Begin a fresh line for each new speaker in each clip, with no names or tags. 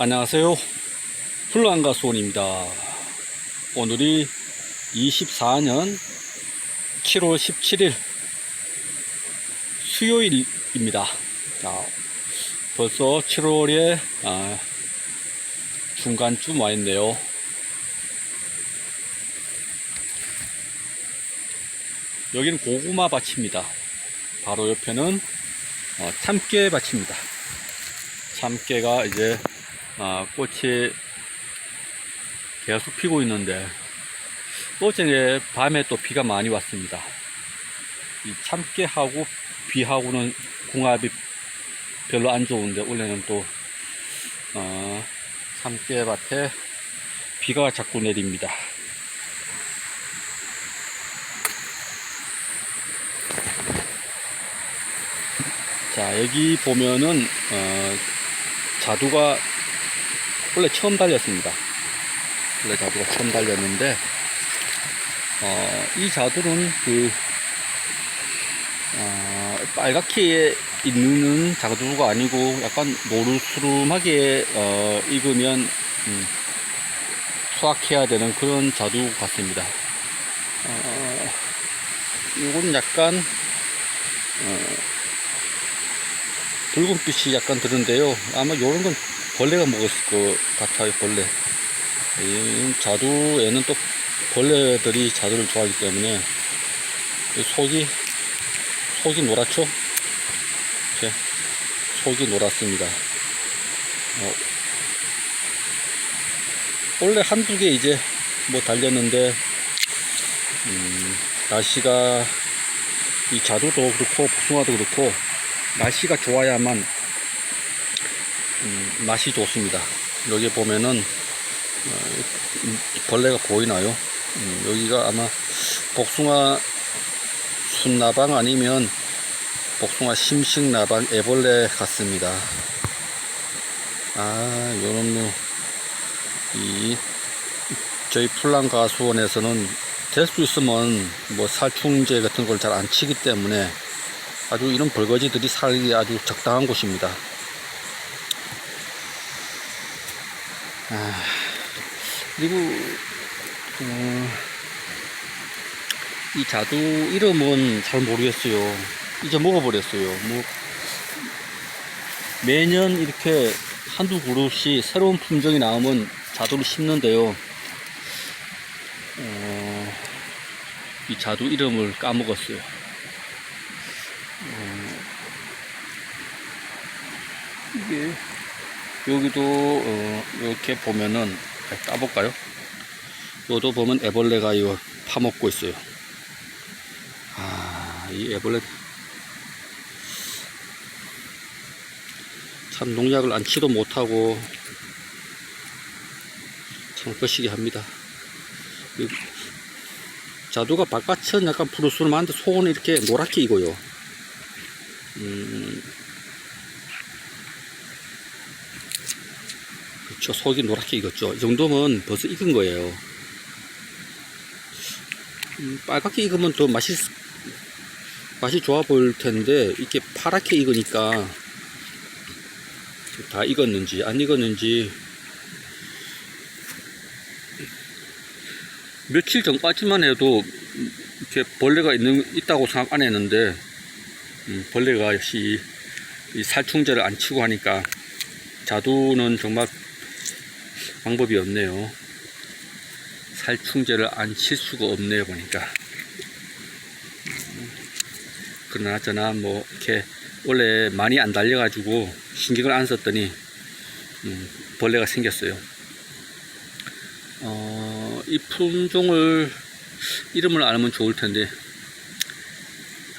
안녕하세요. 훌랑가 수원입니다. 오늘이 24년 7월 17일 수요일입니다. 자, 벌써 7월에 아, 중간쯤 와 있네요. 여기는 고구마 밭입니다. 바로 옆에는 어, 참깨 밭입니다. 참깨가 이제 아, 꽃이 계속 피고 있는데 어제 밤에 또 비가 많이 왔습니다. 이 참깨하고 비하고는 궁합이 별로 안 좋은데 원래는 또 어, 참깨밭에 비가 자꾸 내립니다. 자 여기 보면은 어, 자두가 원래 처음 달렸습니다. 원래 자두가 처음 달렸는데 어, 이 자두는 그 어, 빨갛게 있는 자두가 아니고 약간 노르스름하게 어, 익으면 음, 수확해야 되는 그런 자두 같습니다. 어, 이건 약간 어, 붉은빛이 약간 드는데요. 아마 요런 건 벌레가 먹었을 것 같아요, 벌레. 이 자두에는 또 벌레들이 자두를 좋아하기 때문에 이 속이, 속이 노랗죠? 이렇게 속이 노랗습니다. 어, 원래 한두 개 이제 뭐 달렸는데, 음, 날씨가 이 자두도 그렇고 복숭아도 그렇고 날씨가 좋아야만 음, 맛이 좋습니다. 여기 보면은 어, 음, 벌레가 보이나요? 음, 여기가 아마 복숭아 순나방 아니면 복숭아 심식나방 애벌레 같습니다. 아, 요런 뭐, 이, 저희 풀랑가수원에서는 될 수 있으면 뭐 살충제 같은 걸 잘 안 치기 때문에 아주 이런 벌거지들이 살기 아주 적당한 곳입니다. 아, 그리고 어, 이 자두 이름은 잘 모르겠어요. 이제 먹어버렸어요. 뭐 매년 이렇게 한두 그룹씩 새로운 품종이 나오면 자두를 심는데요. 어, 이 자두 이름을 까먹었어요. 이게 여기도 어, 이렇게 보면은 따볼까요? 요도 보면 애벌레가 이거 파먹고 있어요. 아, 이 애벌레 참 농약을 안 치도 못하고 참 거시기 합니다. 이 자두가 바깥은 약간 푸르스름한데 속은 이렇게 노랗게 익어요. 음, 그렇죠. 속이 노랗게 익었죠. 이 정도면 벌써 익은 거예요. 음, 빨갛게 익으면 더 맛이, 맛이 좋아 보일 텐데, 이렇게 파랗게 익으니까 다 익었는지, 안 익었는지, 며칠 전까지만 해도 이렇게 벌레가 있는, 있다고 생각 안 했는데, 음, 벌레가 역시 이 살충제를 안 치고 하니까 자두는 정말 방법이 없네요. 살충제를 안 칠 수가 없네요, 보니까. 음, 그러나 저나 뭐, 이렇게, 원래 많이 안 달려가지고 신경을 안 썼더니, 음, 벌레가 생겼어요. 어, 이 품종을, 이름을 알면 좋을 텐데,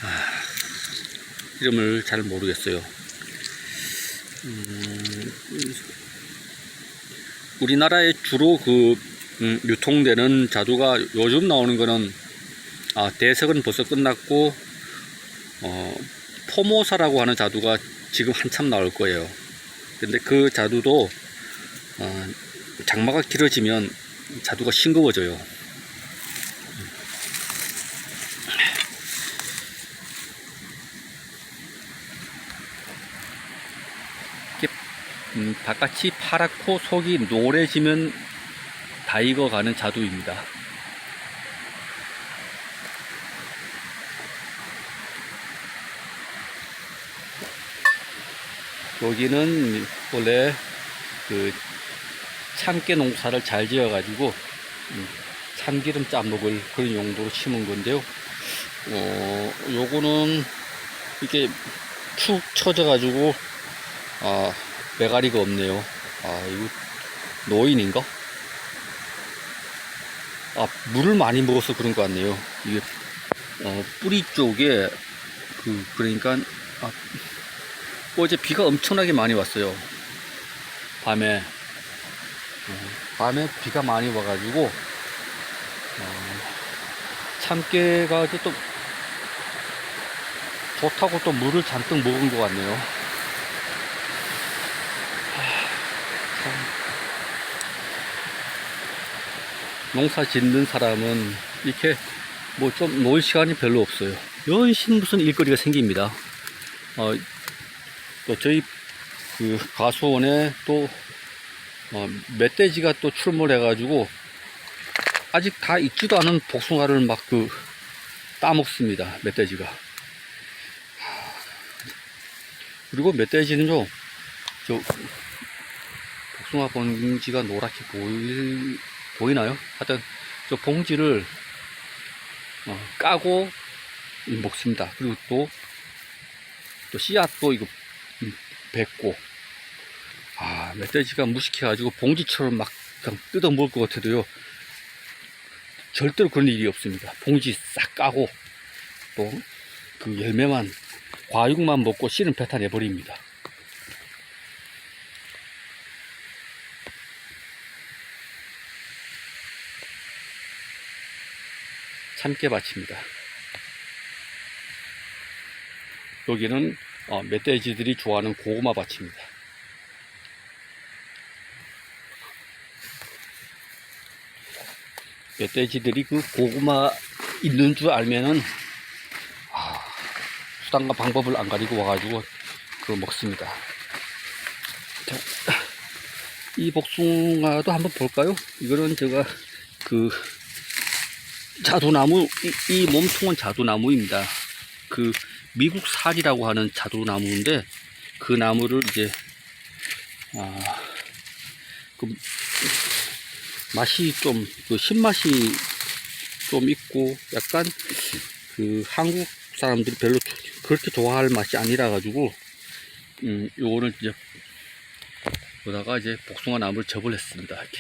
아, 이름을 잘 모르겠어요. 음, 우리나라에 주로 그 음, 유통되는 자두가 요즘 나오는 거는 아, 대석은 벌써 끝났고 어, 포모사라고 하는 자두가 지금 한참 나올 거예요. 근데 그 자두도 어, 장마가 길어지면 자두가 싱거워져요. 음, 바깥이 파랗고 속이 노래지면 다 익어가는 자두입니다. 여기는 원래 그 참깨 농사를 잘 지어가지고 음, 참기름 짜먹을 그런 용도로 심은 건데요. 어, 요거는 이게 푹 처져가지고 아 메가리가 없네요. 아 이거 노인인가? 아 물을 많이 먹어서 그런 것 같네요. 이게 어, 뿌리 쪽에 그 그러니까 아, 어제 비가 엄청나게 많이 왔어요. 밤에 어, 밤에 비가 많이 와가지고 어, 참깨가 또 좋다고 또 물을 잔뜩 먹은 것 같네요. 농사 짓는 사람은 이렇게 뭐 좀 놀 시간이 별로 없어요. 연신 무슨 일거리가 생깁니다. 어, 또 저희 그 가수원에 또 어, 멧돼지가 또 출몰해가지고 아직 다 익지도 않은 복숭아를 막 그 따먹습니다. 멧돼지가. 그리고 멧돼지는요, 저, 복숭아 봉지가 노랗게 보이, 보이나요? 하여튼, 저 봉지를, 어, 까고 먹습니다. 그리고 또, 또 씨앗도 이거, 음, 뱉고, 아, 멧돼지가 무식해가지고 봉지처럼 막 그냥 뜯어 먹을 것 같아도요, 절대로 그런 일이 없습니다. 봉지 싹 까고, 또, 그 열매만 과육만 먹고 씨는 뱉어내버립니다. 참깨밭입니다. 여기는 어, 멧돼지들이 좋아하는 고구마 밭입니다. 멧돼지들이 그 고구마 있는 줄 알면은 수단과 방법을 안 가지고 와가지고 그거 먹습니다. 자, 이 복숭아도 한번 볼까요? 이거는 제가 그 자두나무 이, 이 몸통은 자두나무입니다. 그 미국 살이라고 하는 자두나무인데 그 나무를 이제 아 그 맛이 좀 그 신맛이 좀 있고 약간 그 한국 사람들이 별로 그렇게 좋아할 맛이 아니라 가지고 음 요거를 이제 보다가 이제 복숭아 나무를 접을 했습니다 이렇게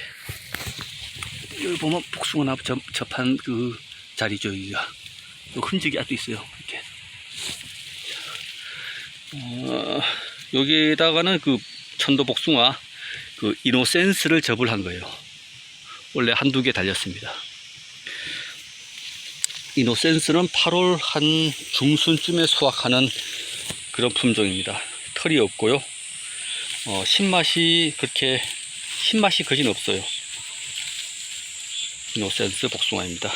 여기 보면 복숭아 나무 접, 접한 그 자리죠 여기가 요 흔적이 아직도 있어요 이렇게 어, 여기에다가는 그 천도 복숭아 그 이노센스를 접을 한 거예요 원래 한두 개 달렸습니다 이노센스는 8월 한 중순쯤에 수확하는 그런 품종입니다. 털이 없고요. 어, 신맛이 그렇게 신맛이 거진 없어요. 이노센스 복숭아입니다.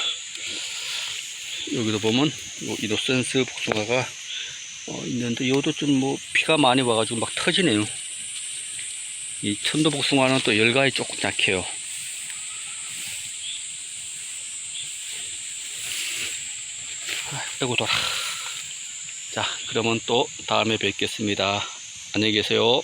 여기도 보면 요 이노센스 복숭아가 어, 있는데 이것도 좀 뭐 비가 많이 와가지고 막 터지네요. 이 천도 복숭아는 또 열가에 조금 약해요. 아이고 돌아 자 그러면 또 다음에 뵙겠습니다 안녕히 계세요